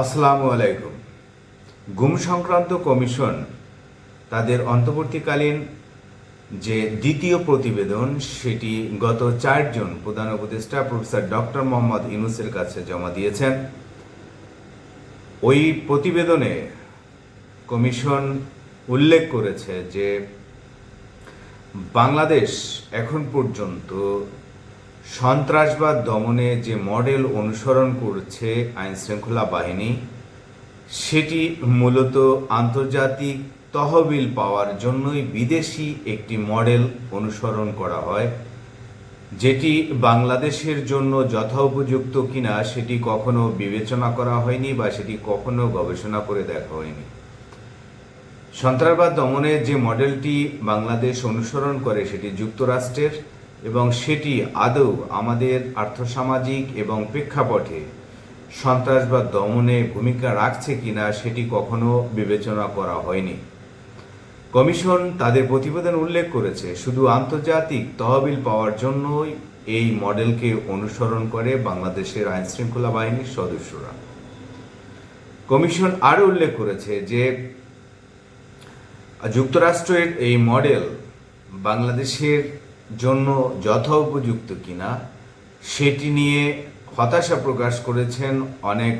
আসসালামু আলাইকুম। গুম সংক্রান্ত কমিশন তাদের অন্তর্বর্তীকালীন যে দ্বিতীয় প্রতিবেদন, সেটি গত চারজন প্রধান উপদেষ্টা প্রফেসর ডক্টর মোহাম্মদ ইউনুসের কাছে জমা দিয়েছেন। ওই প্রতিবেদনে কমিশন উল্লেখ করেছে যে বাংলাদেশ এখন পর্যন্ত সন্ত্রাসবাদ দমনে যে মডেল অনুসরণ করছে আইন শৃঙ্খলা বাহিনী, সেটি মূলত আন্তর্জাতিক তহবিল পাওয়ার জন্যই বিদেশি একটি মডেল অনুসরণ করা হয়, যেটি বাংলাদেশের জন্য যথোপযুক্ত কিনা সেটি কখনো বিবেচনা করা হয়নি বা সেটি কখনো গবেষণা করে দেখা হয়নি। সন্ত্রাসবাদ দমনে যে মডেলটি বাংলাদেশ অনুসরণ করে সেটি যুক্তরাষ্ট্রের এবং সেটি আদৌ আমাদের আর্থসামাজিক এবং প্রেক্ষাপটে সন্ত্রাসবাদ দমনে ভূমিকা রাখছে কিনা সেটি কখনো বিবেচনা করা হয়নি। কমিশন তাদের প্রতিবেদন উল্লেখ করেছে, শুধু আন্তর্জাতিক তহবিল পাওয়ার জন্যই এই মডেলকে অনুসরণ করে বাংলাদেশের আইন শৃঙ্খলা বাহিনীর সদস্যরা। কমিশন আরও উল্লেখ করেছে যে, যুক্তরাষ্ট্রের এই মডেল বাংলাদেশের জন্য যথোপযুক্ত কিনা, সেটি নিয়ে হতাশা প্রকাশ করেছেন অনেক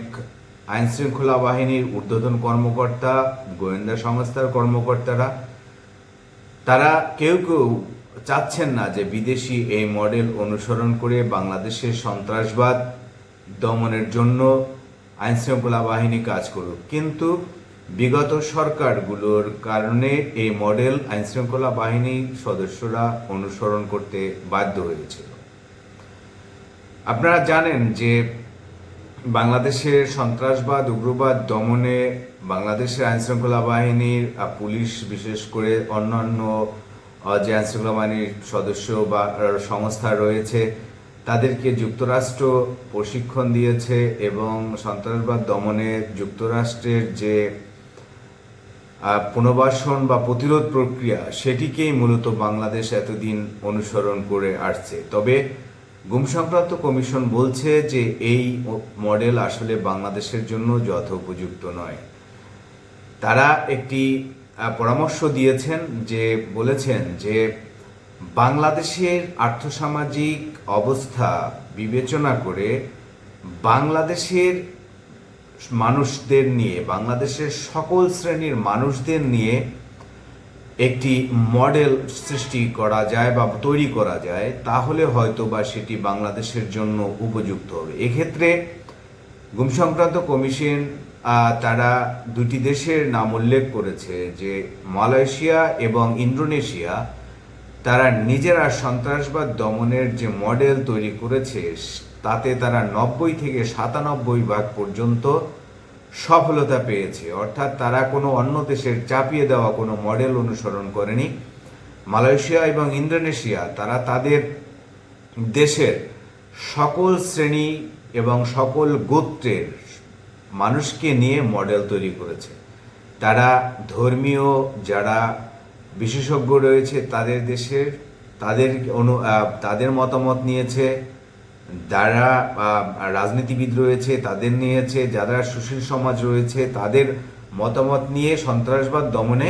আইনশৃঙ্খলা বাহিনীর ঊর্ধ্বতন কর্মকর্তা, গোয়েন্দা সংস্থার কর্মকর্তারা। তারা কেউ কেউ চাচ্ছেন না যে বিদেশি এই মডেল অনুসরণ করে বাংলাদেশের সন্ত্রাসবাদ দমনের জন্য আইনশৃঙ্খলা বাহিনী কাজ করুক। কিন্তু বিগত সরকারগুলোর কারণে এই মডেল আইন শৃঙ্খলা বাহিনীর সদস্যরা অনুসরণ করতে বাধ্য হয়েছিল। আপনারা জানেন যে বাংলাদেশের সন্ত্রাসবাদ, উগ্রবাদ দমনে বাংলাদেশের আইন শৃঙ্খলা বাহিনীর পুলিশ বিশেষ করে অন্যান্য যে আইন শৃঙ্খলা বাহিনীর সদস্য বা সংস্থা রয়েছে, তাদেরকে যুক্তরাষ্ট্র প্রশিক্ষণ দিয়েছে এবং সন্ত্রাসবাদ দমনে যুক্তরাষ্ট্রের যে পুনর্বাসন বা প্রতিরোধ প্রক্রিয়া সেটিকেই মূলত বাংলাদেশ এতদিন অনুসরণ করে আসছে। তবে গুম সংক্রান্ত কমিশন বলছে যে এই মডেল আসলে বাংলাদেশের জন্য যথোপযুক্ত নয়। তারা একটি পরামর্শ দিয়েছেন যে, বলেছেন যে বাংলাদেশের আর্থসামাজিক অবস্থা বিবেচনা করে বাংলাদেশের মানুষদের নিয়ে, বাংলাদেশের সকল শ্রেণির মানুষদের নিয়ে একটি মডেল সৃষ্টি করা যায় বা তৈরি করা যায়, তাহলে হয়তো বা সেটি বাংলাদেশের জন্য উপযুক্ত হবে। এক্ষেত্রে গুম সংক্রান্ত কমিশন তারা দুটি দেশের নাম উল্লেখ করেছে যে মালয়েশিয়া এবং ইন্দোনেশিয়া, তারা নিজেরা সন্ত্রাসবাদ দমনের যে মডেল তৈরি করেছে তাতে তারা নব্বই থেকে সাতানব্বই ভাগ পর্যন্ত সফলতা পেয়েছে। অর্থাৎ তারা কোনো অন্য দেশের চাপিয়ে দেওয়া কোনো মডেল অনুসরণ করেনি। মালয়েশিয়া এবং ইন্দোনেশিয়া, তারা তাদের দেশের সকল শ্রেণি এবং সকল গোত্রের মানুষকে নিয়ে মডেল তৈরি করেছে। তারা ধর্মীয় যারা বিশেষজ্ঞ রয়েছে, তাদের দেশের, তাদের অনু তাদের মতামত নিয়েছে যারা রাজনীতিবিদ রয়েছে, তাদের নিয়েছে, যারা সুশীল সমাজ রয়েছে, তাদের মতামত নিয়ে সন্ত্রাসবাদ দমনে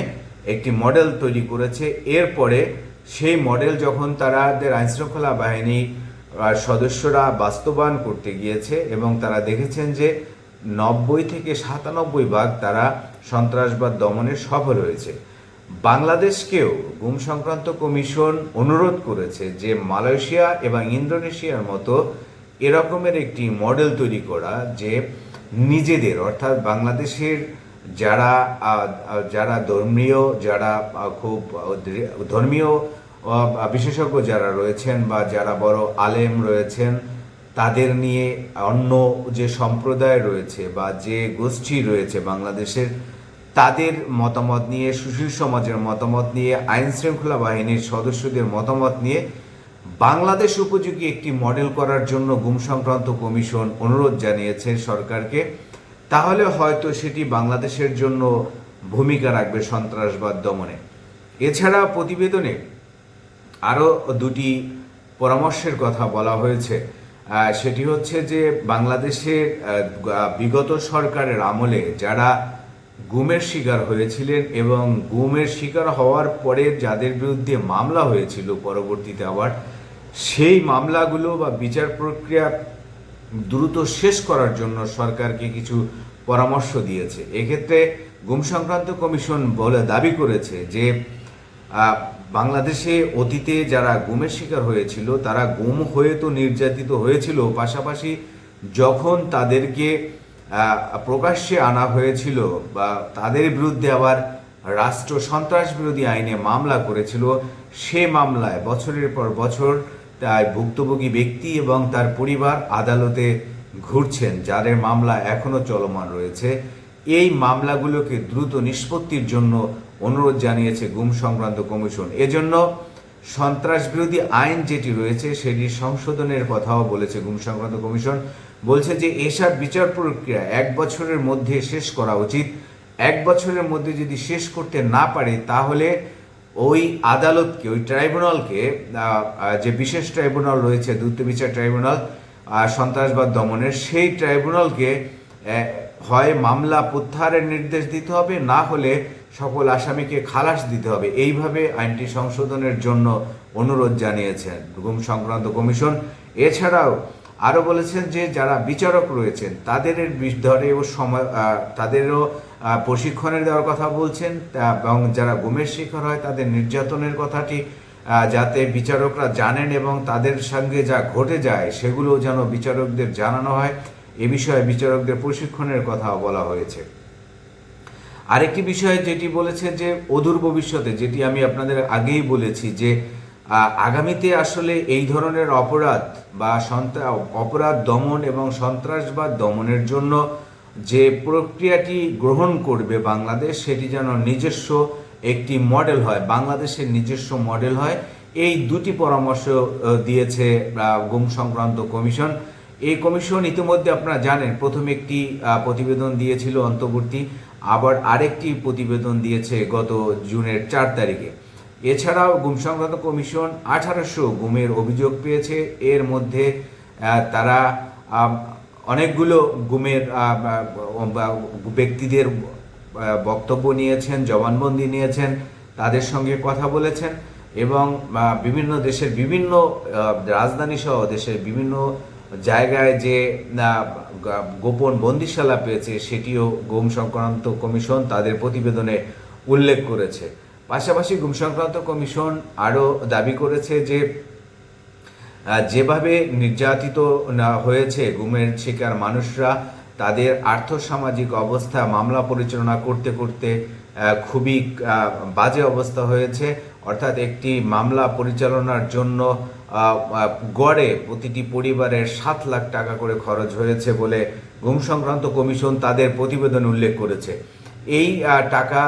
একটি মডেল তৈরি করেছে। এরপরে সেই মডেল যখন তাদের আইনশৃঙ্খলা বাহিনী সদস্যরা বাস্তবায়ন করতে গিয়েছে এবং তারা দেখেছেন যে নব্বই থেকে সাতানব্বই ভাগ তারা সন্ত্রাসবাদ দমনে সফল হয়েছে। বাংলাদেশকেও গুম সংক্রান্ত কমিশন অনুরোধ করেছে যে মালয়েশিয়া এবং ইন্দোনেশিয়ার মতো এরকমের একটি মডেল তৈরি করা যে নিজেদের, অর্থাৎ বাংলাদেশের যারা যারা ধর্মীয়, যারা খুব ধর্মীয় বিশেষজ্ঞ যারা রয়েছেন বা যারা বড় আলেম রয়েছেন, তাদের নিয়ে অন্য যে সম্প্রদায় রয়েছে বা যে গোষ্ঠী রয়েছে বাংলাদেশের তাদের মতামত নিয়ে, সুশীল সমাজের মতামত নিয়ে আইন শৃঙ্খলা বাহিনীর সদস্যদের মতামত নিয়ে বাংলাদেশ উপযোগী একটি মডেল করার জন্য গুম সংক্রান্ত কমিশন অনুরোধ জানিয়েছে সরকারকে। তাহলে হয়তো সেটি বাংলাদেশের জন্য ভূমিকা রাখবে সন্ত্রাসবাদ দমনে। এছাড়া প্রতিবেদনে আরও দুটি পরামর্শের কথা বলা হয়েছে। সেটি হচ্ছে যে বাংলাদেশের বিগত সরকারের আমলে যারা গুমের শিকার হয়েছিলেন এবং গুমের শিকার হওয়ার পরে যাদের বিরুদ্ধে মামলা হয়েছিল পরবর্তীতে আবার, সেই মামলাগুলো বা বিচার প্রক্রিয়া দ্রুত শেষ করার জন্য সরকারকে কিছু পরামর্শ দিয়েছে। এক্ষেত্রে গুম সংক্রান্ত কমিশন বলে দাবি করেছে যে বাংলাদেশে অতীতে যারা গুমের শিকার হয়েছিল, তারা গুম হয়ে তো নির্যাতিত হয়েছিল। পাশাপাশি যখন তাদেরকে প্রকাশ্যে আনা হয়েছিল বা তাদের বিরুদ্ধে আবার রাষ্ট্র সন্ত্রাস বিরোধী আইনে মামলা করেছিল। সে মামলায় বছরের পর বছর তাই ভুক্তভোগী ব্যক্তি এবং তার পরিবার আদালতে ঘুরছেন, যাদের মামলা এখনও চলমান রয়েছে। এই মামলাগুলোকে দ্রুত নিষ্পত্তির জন্য অনুরোধ জানিয়েছে গুম সংক্রান্ত কমিশন। এজন্য সন্ত্রাস বিরোধী আইন যেটি রয়েছে সেটি সংশোধনের কথাও বলেছে গুম সংক্রান্ত কমিশন। বলছে যে এসব বিচার প্রক্রিয়া এক বছরের মধ্যে শেষ করা উচিত। এক বছরের মধ্যে যদি শেষ করতে না পারে, তাহলে ওই আদালতকে, ওই ট্রাইব্যুনালকে যে বিশেষ ট্রাইব্যুনাল রয়েছে, দ্রুত বিচার ট্রাইব্যুনাল সন্ত্রাসবাদ দমনের, সেই ট্রাইব্যুনালকে হয় মামলা প্রত্যাহারের নির্দেশ দিতে হবে, না হলে সকল আসামিকে খালাস দিতে হবে। এইভাবে আইনটি সংশোধনের জন্য অনুরোধ জানিয়েছেন। গুম সংক্রান্ত কমিশন। এছাড়াও আরও বলেছেন যে যারা বিচারক রয়েছেন তাদের ধরে ও সময় তাদেরও প্রশিক্ষণের দেওয়ার কথা বলছেন এবং যারা গুমের শিকার হয়, তাদের নির্যাতনের কথাটি যাতে বিচারকরা জানেন এবং তাদের সঙ্গে যা ঘটে যায় সেগুলো যেন বিচারকদের জানানো হয়। এ বিষয়ে বিচারকদের প্রশিক্ষণের কথাও বলা হয়েছে। আরেকটি বিষয় যেটি বলেছে যে, অদূর ভবিষ্যতে, যেটি আমি আপনাদের আগেই বলেছি যে আগামীতে আসলে এই ধরনের অপরাধ বা সন্ত্রা, অপরাধ দমন এবং সন্ত্রাসবাদ দমনের জন্য যে প্রক্রিয়াটি গ্রহণ করবে বাংলাদেশ, সেটি যেন নিজস্ব একটি মডেল হয়, বাংলাদেশের নিজস্ব মডেল হয়। এই দুটি পরামর্শ দিয়েছে গুম সংক্রান্ত কমিশন। এই কমিশন ইতিমধ্যে আপনারা জানেন, প্রথম একটি প্রতিবেদন দিয়েছিল অন্তর্বর্তী, আবার আরেকটি প্রতিবেদন দিয়েছে গত জুনের চার তারিখে। এছাড়াও গুম সংক্রান্ত কমিশন আঠারোশো গুমের অভিযোগ পেয়েছে। এর মধ্যে তারা অনেকগুলো গুমের ব্যক্তিদের বক্তব্য নিয়েছেন, জবানবন্দি নিয়েছেন, তাদের সঙ্গে কথা বলেছেন এবং বিভিন্ন দেশের বিভিন্ন রাজধানী সহ দেশের বিভিন্ন জায়গায় যে গোপন বন্দিশালা পেয়েছে, সেটিও গুম সংক্রান্ত কমিশন তাদের প্রতিবেদনে উল্লেখ করেছে। পাশাপাশি ঘুম সংক্রান্ত কমিশন আরও দাবি করেছে যে যেভাবে নির্যাতিত হয়েছে গুমের শিকার মানুষরা, তাদের আর্থসামাজিক অবস্থা, মামলা পরিচালনা করতে করতে খুবই বাজে অবস্থা হয়েছে। অর্থাৎ একটি মামলা পরিচালনার জন্য গড়ে প্রতিটি পরিবারের সাত লাখ টাকা করে খরচ হয়েছে বলে ঘুম সংক্রান্ত কমিশন তাদের প্রতিবেদন উল্লেখ করেছে। এই টাকা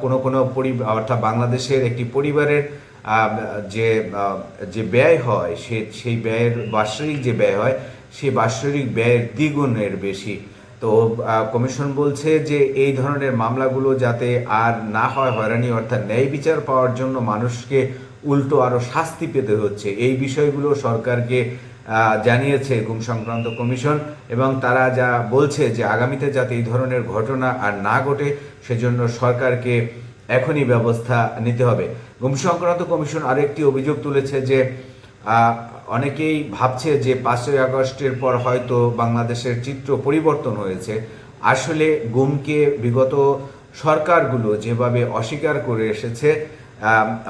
কোনো- কোনো পরিবার অর্থাৎ বাংলাদেশের একটি পরিবারের যে যে ব্যয় হয়, সে, সেই ব্যয়ের বাৎসরিক যে ব্যয় হয় সেই বাৎসরিক ব্যয়ের দ্বিগুণের বেশি। তো কমিশন বলছে যে এই ধরনের মামলাগুলো যাতে আর না হয় হয়রানি অর্থাৎ ন্যায় বিচার পাওয়ার জন্য মানুষকে উল্টো আরও শাস্তি পেতে হচ্ছে। এই বিষয়গুলো সরকারকে জানিয়েছে গুম সংক্রান্ত কমিশন এবং তারা যা বলছে যে আগামীতে যাতে এই ধরনের ঘটনা আর না ঘটে, সেজন্য সরকারকে এখনই ব্যবস্থা নিতে হবে। গুম সংক্রান্ত কমিশন আরেকটি অভিযোগ তুলেছে যে অনেকেই ভাবছে যে পাঁচই আগস্টের পর হয়তো বাংলাদেশের চিত্র পরিবর্তন হয়েছে। আসলে গুমকে বিগত সরকারগুলো যেভাবে অস্বীকার করে এসেছে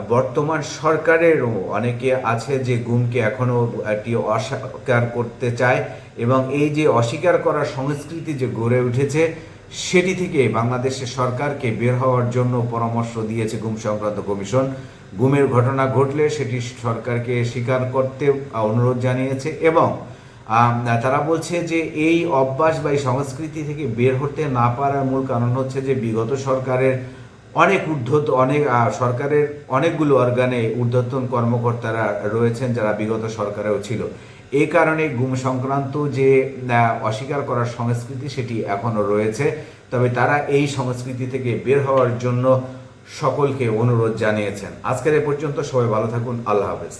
বর্তমান সরকারেরও অনেকে আছে যে গুমকে এখনও একটি অস্বীকার করতে চায় এবং এই যে অস্বীকার করার সংস্কৃতি যে গড়ে উঠেছে, সেটি থেকে বাংলাদেশের সরকারকে বের হওয়ার জন্য পরামর্শ দিয়েছে গুম সংক্রান্ত কমিশন। গুমের ঘটনা ঘটলে সেটি সরকারকে স্বীকার করতে অনুরোধ জানিয়েছে এবং তারা বলছে যে এই অভ্যাস বা এই সংস্কৃতি থেকে বের হতে না পারার মূল কারণ হচ্ছে যে বিগত সরকারের অনেক ঊর্ধ্বত, অনেক সরকারের অনেকগুলো অর্গানে ঊর্ধ্বতন কর্মকর্তারা রয়েছেন যারা বিগত সরকারেও ছিল। এই কারণে গুম সংক্রান্ত যে অস্বীকার করার সংস্কৃতি সেটি এখনও রয়েছে। তবে তারা এই সংস্কৃতি থেকে বের হওয়ার জন্য সকলকে অনুরোধ জানিয়েছেন। আজকের এ পর্যন্ত সবাই ভালো থাকুন। আল্লাহ হাফেজ।